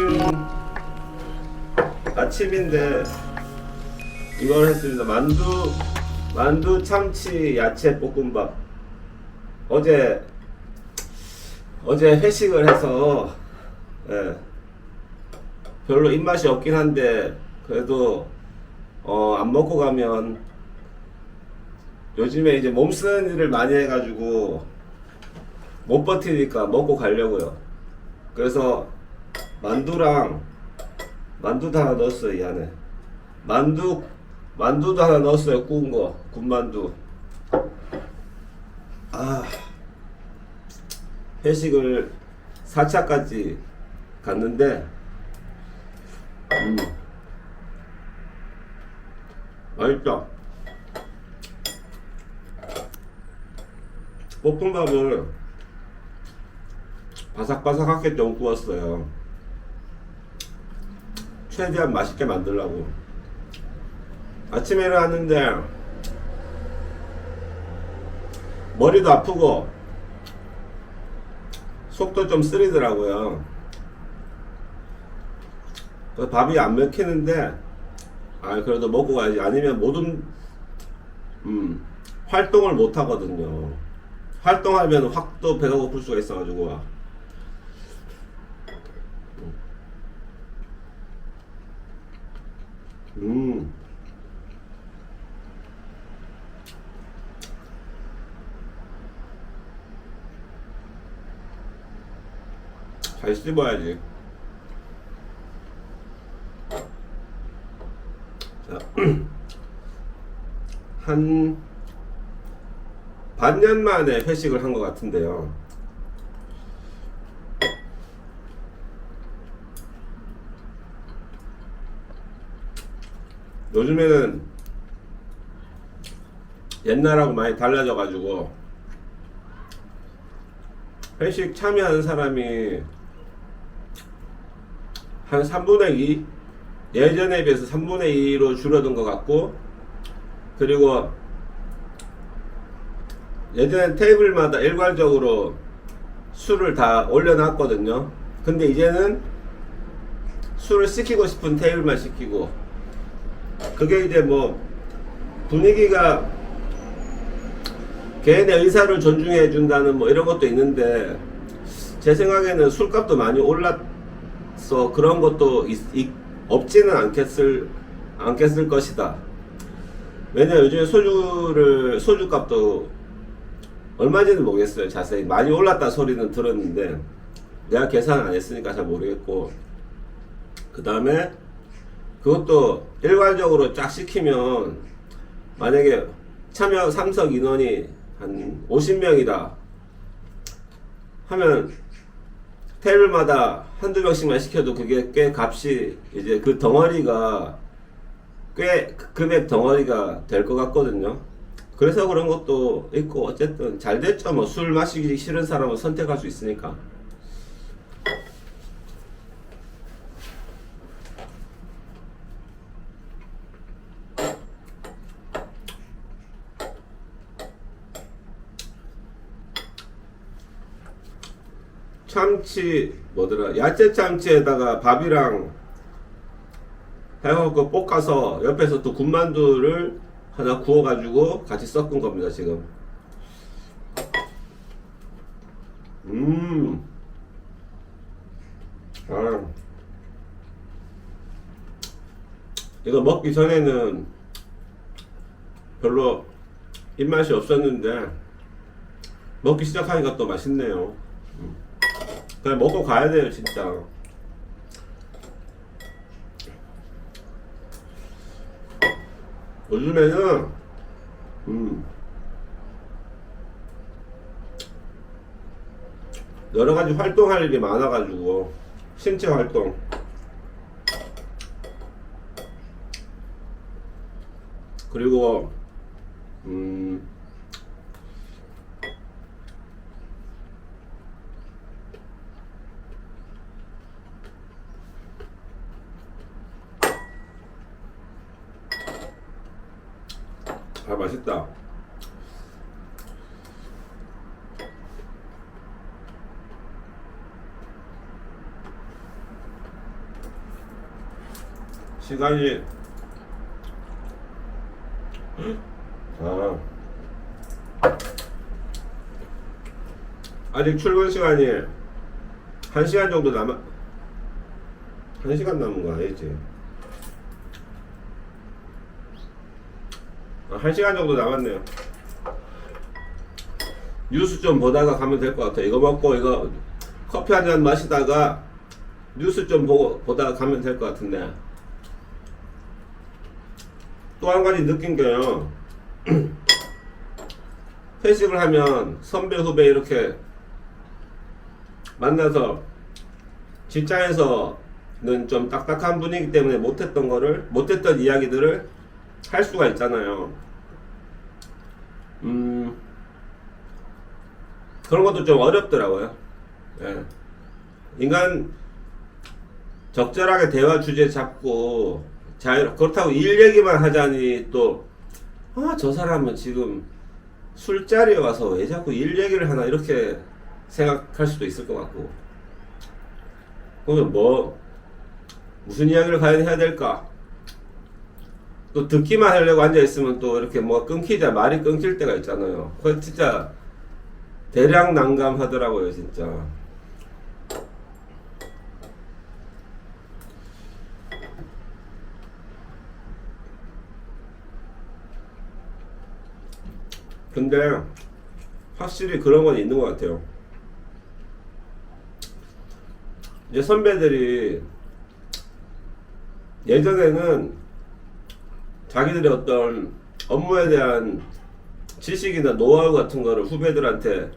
아침 아침인데 이걸 했습니다. 만두 만두 참치 야채 볶음밥. 어제 어제 회식을 해서 예, 별로 입맛이 없긴 한데 그래도 어, 안 먹고 가면 요즘에 이제 몸 쓰는 일을 많이 해가지고 못 버티니까 먹고 가려고요. 그래서 만두랑 만두도 하나 넣었어요 이 안에. 만두 만두도 하나 넣었어요 구운 거 군만두. 아 회식을 4차까지 갔는데 음 맛있다. 볶음밥을 바삭바삭하게 좀 구웠어요. 최대한 맛있게 만들려고. 아침에 일어났는데 머리도 아프고 속도 좀 쓰리더라고요. 그래서 밥이 안 먹히는데 아 그래도 먹고 가야지 아니면 모든 음, 활동을 못 하거든요. 활동하면 확 또 배가 고플 수가 있어가지고 음. 잘 씹어야지. 자, 한 반년 만에 회식을 한 것 같은데요. 요즘에는 옛날하고 많이 달라져가지고 회식 참여하는 사람이 한 3분의 2 예전에 비해서 3분의 2로 줄어든 것 같고 그리고 예전엔 테이블마다 일괄적으로 술을 다 올려놨거든요. 근데 이제는 술을 시키고 싶은 테이블만 시키고 그게 이제 뭐 분위기가 개인의 의사를 존중해 준다는 뭐 이런 것도 있는데 제 생각에는 술값도 많이 올랐어 그런 것도 있, 있- 없지는 않겠을 않겠을 것이다. 왜냐 요즘에 소주를 소주값도 얼마인지는 모르겠어요. 자세히 많이 올랐다 소리는 들었는데 내가 계산 안 했으니까 잘 모르겠고 그 다음에 그것도 일괄적으로 쫙 시키면 만약에 참여 참석 인원이 한 50명이다 하면 테이블마다 한두 명씩만 시켜도 그게 꽤 값이 이제 그 덩어리가 꽤 금액 덩어리가 될 것 같거든요. 그래서 그런 것도 있고 어쨌든 잘 됐죠. 뭐 술 마시기 싫은 사람은 선택할 수 있으니까. 참치 뭐더라? 야채 참치에다가 밥이랑 해갖고 볶아서 옆에서 또 군만두를 하나 구워가지고 같이 섞은 겁니다 지금. 음. 아. 이거 먹기 전에는 별로 입맛이 없었는데 먹기 시작하니까 또 맛있네요 그냥 먹고 가야 돼요 진짜. 요즘에는 음 여러 가지 활동할 일이 많아가지고 신체 활동. 그리고 음 아 맛있다. 시간이 아 아직 출근 시간이 한 시간 정도 남아 한 시간 남은 거 아니지? 한 시간 정도 남았네요. 뉴스 좀 보다가 가면 될 것 같아. 이거 먹고 이거 커피 한 잔 마시다가 뉴스 좀 보고 보다가 가면 될 것 같은데. 또 한 가지 느낀 게요. 회식을 하면 선배 후배 이렇게 만나서 직장에서는 좀 딱딱한 분위기 때문에 못했던 거를 못했던 이야기들을 할 수가 있잖아요. 음 그런 것도 좀 어렵더라고요. 예. 인간 적절하게 대화 주제 잡고 자유 그렇다고 일 얘기만 하자니 또 아 저 사람은 지금 술자리에 와서 왜 자꾸 일 얘기를 하나 이렇게 생각할 수도 있을 것 같고 그러면 뭐 무슨 이야기를 과연 해야 될까 또 듣기만 하려고 앉아 있으면 또 이렇게 뭐 끊기자 말이 끊길 때가 있잖아요 그거 진짜 대량 난감하더라고요 진짜 근데 확실히 그런 건 있는 것 같아요. 이제 선배들이 예전에는 자기들의 어떤 업무에 대한 지식이나 노하우 같은 거를 후배들한테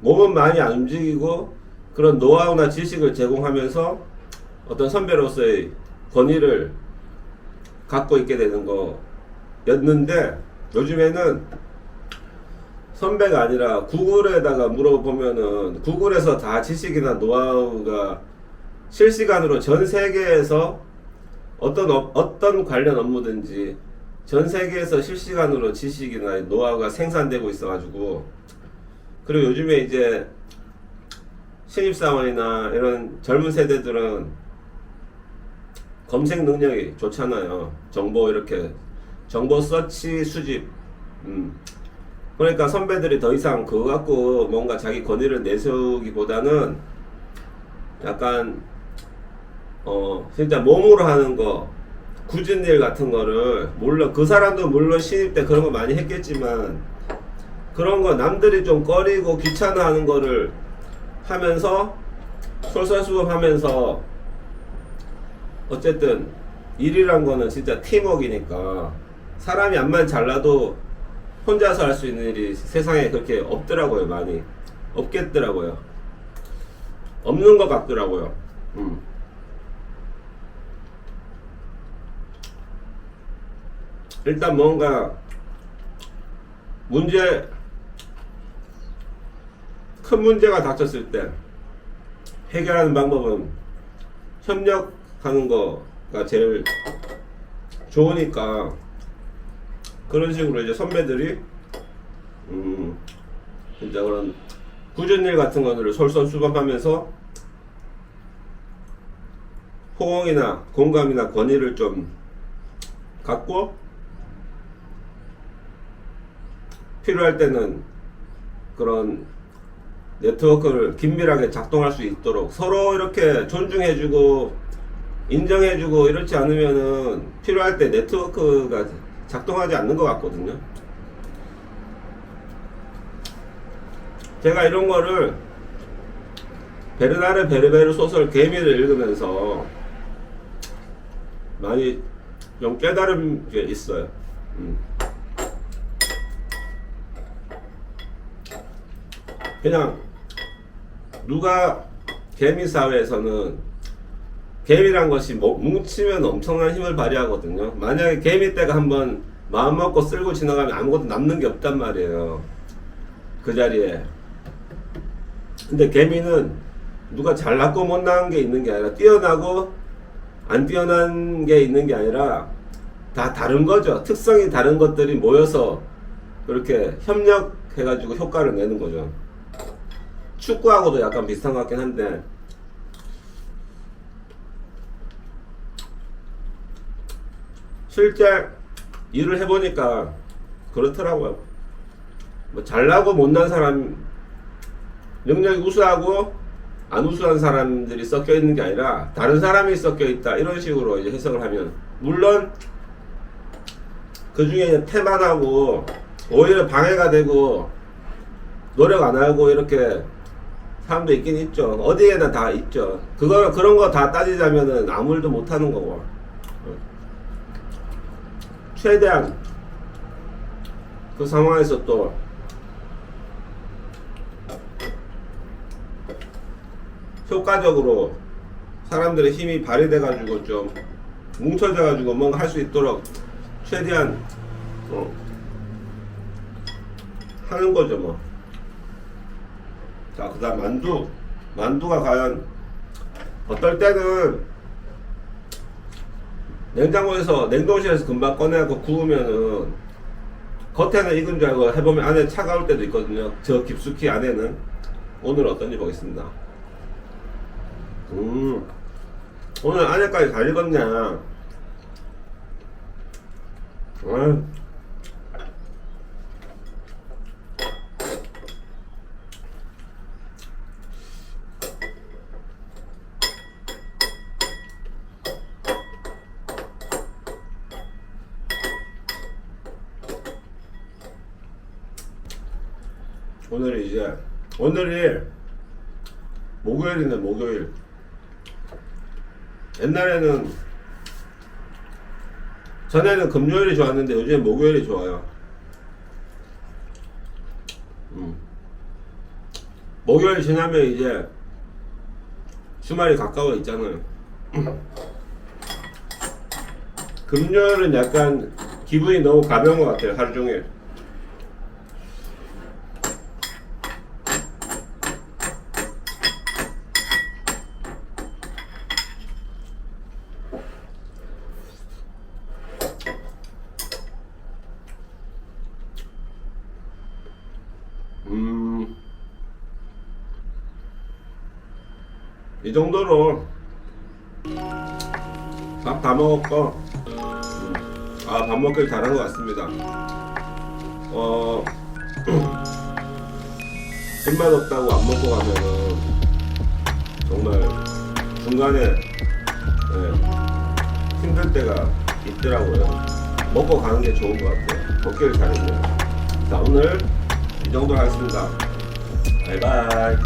몸은 많이 안 움직이고 그런 노하우나 지식을 제공하면서 어떤 선배로서의 권위를 갖고 있게 되는 거였는데 요즘에는 선배가 아니라 구글에다가 물어보면은 구글에서 다 지식이나 노하우가 실시간으로 전 세계에서 어떤 업- 어떤 관련 업무든지 전 세계에서 실시간으로 지식이나 노하우가 생산되고 있어가지고 그리고 요즘에 이제 신입사원이나 이런 젊은 세대들은 검색 능력이 좋잖아요. 정보 이렇게 정보 서치 수집 음. 그러니까 선배들이 더 이상 그거 갖고 뭔가 자기 권위를 내세우기보다는 약간 어 진짜 몸으로 하는 거 굳은 일 같은 거를 물론 그 사람도 물론 신입 때 그런 거 많이 했겠지만 그런 거 남들이 좀 꺼리고 귀찮아하는 거를 하면서 솔선수범하면서 어쨌든 일이란 거는 진짜 팀워크이니까 사람이 암만 잘나도 혼자서 할 수 있는 일이 세상에 그렇게 없더라고요 많이. 없겠더라고요. 없는 것 같더라고요. 음. 일단 뭔가 문제 큰 문제가 닥쳤을 때 해결하는 방법은 협력하는 거가 제일 좋으니까 그런 식으로 이제 선배들이 음 진짜 그런 꾸준 일 같은 거를 솔선수범하면서 호응이나 공감이나 권위를 좀 갖고 필요할 때는 그런 네트워크를 긴밀하게 작동할 수 있도록 서로 이렇게 존중해주고 인정해주고 이렇지 않으면은 필요할 때 네트워크가 작동하지 않는 것 같거든요. 제가 이런 거를 베르나르 베르베르 소설 개미를 읽으면서 많이 좀 깨달은 게 있어요. 음. 그냥 누가 개미 사회에서는 개미란 것이 뭐- 뭉치면 엄청난 힘을 발휘하거든요. 만약에 개미 떼가 한번 마음 먹고 쓸고 지나가면 아무것도 남는 게 없단 말이에요. 그 자리에. 근데 개미는 누가 잘났고 못난 게 있는 게 아니라 뛰어나고 안 뛰어난 게 있는 게 아니라 다 다른 거죠. 특성이 다른 것들이 모여서 그렇게 협력해가지고 효과를 내는 거죠. 축구하고도 약간 비슷한 것 같긴 한데 실제 일을 해보니까 그렇더라고요. 뭐 잘나고 못난 사람, 능력이 우수하고 안 우수한 사람들이 섞여 있는 게 아니라 다른 사람이 섞여 있다 이런 식으로 이제 해석을 하면 물론 그 중에 태만하고 오히려 방해가 되고 노력 안 하고 이렇게 사람도 있긴 있죠. 어디에나 다 있죠. 그거 그런 거 다 따지자면은 아무 일도 못 하는 거고. 어. 최대한 그 상황에서 또 효과적으로 사람들의 힘이 발휘돼 가지고 좀 뭉쳐져 가지고 뭔가 할 수 있도록 최대한 어, 하는 거죠 뭐. 자, 그 다음 만두. 만두가 과연 어떨 때는 냉장고에서 냉동실에서 금방 꺼내갖고 구우면은 겉에는 익은 줄 알고 해보면 안에 차가울 때도 있거든요. 저 깊숙이 안에는 오늘 어떤지 보겠습니다. 음, 오늘 안에까지 잘 익었네. 음. 오늘이 이제 오늘이 목요일이네 목요일. 옛날에는 전에는 금요일이 좋았는데 요즘 목요일이 좋아요. 음. 목요일 지나면 이제 주말이 가까워 있잖아요 금요일은 약간 기분이 너무 가벼운 것 같아요 하루 종일 음, 이 정도로 밥 다 먹었고, 음, 아, 밥 먹길 잘한 것 같습니다. 어, 입맛 없다고 안 먹고 가면은 정말 중간에 예, 힘들 때가 있더라고요. 먹고 가는 게 좋은 것 같아요. 먹기를 잘했네요. 자, 오늘 이 정도로 하겠습니다. 바이바이.